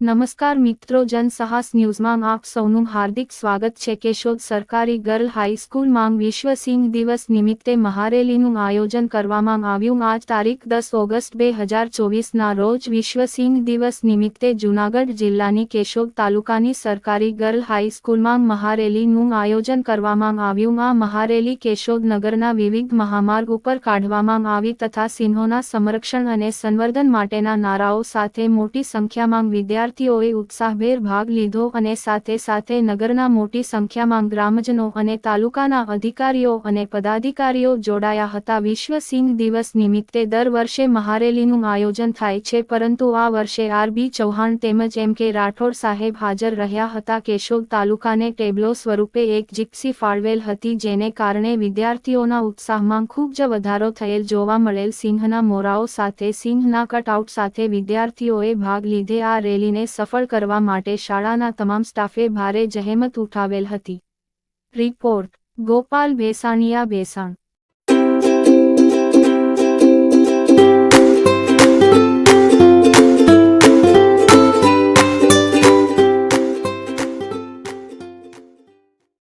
નમસ્કાર મિત્રો જનસાહસ ન્યૂઝમાં આપ સૌનું હાર્દિક સ્વાગત છે. કેશોદ સરકારી ગર્લ હાઈસ્કૂલમાં વિશ્વ સિંહ દિવસ નિમિત્તે મહારેલીનું આયોજન કરવામાં આવ્યું. આજ તારીખ દસ ઓગસ્ટ બે હજાર ચોવીસના રોજ વિશ્વ સિંહ દિવસ નિમિત્તે જૂનાગઢ જિલ્લાની કેશોદ તાલુકાની સરકારી ગર્લ હાઈસ્કૂલમાં મહારેલીનું આયોજન કરવામાં આવ્યું. આ મહારેલી કેશોદ નગરના વિવિધ મહામાર્ગ ઉપર કાઢવામાં આવી તથા સિંહોના સંરક્ષણ અને સંવર્ધન માટેના નારાઓ સાથે મોટી સંખ્યામાં વિદ્યાર્થીઓએ ઉત્સાહભેર ભાગ લીધો અને સાથે સાથે નગરના મોટી સંખ્યામાં ગ્રામજનો અને તાલુકાના અધિકારીઓ અને પદાધિકારીઓ જોડાયા હતા. વિશ્વ સિંહ દિવસ નિમિત્તે દર વર્ષે મહારેલીનું આયોજન થાય છે, પરંતુ આ વર્ષે આરબી ચૌહાણ તેમજ એમ કે રાઠોડ સાહેબ હાજર રહ્યા હતા. કેશોદ તાલુકાને ટેબ્લો સ્વરૂપે એક જીપ્સી ફાળવેલ હતી, જેને કારણે વિદ્યાર્થીઓના ઉત્સાહમાં ખૂબ જ વધારો થયેલ જોવા મળેલ. સિંહના મોરાઓ સાથે, સિંહના કટઆઉટ સાથે વિદ્યાર્થીઓએ ભાગ લીધે આ રેલીને સફળ કરવા માટે શાળાના તમામ સ્ટાફે ભારે જહેમત ઉઠાવેલ હતી. રિપોર્ટ ગોપાલ ભેસાણીયા ભેસાણ.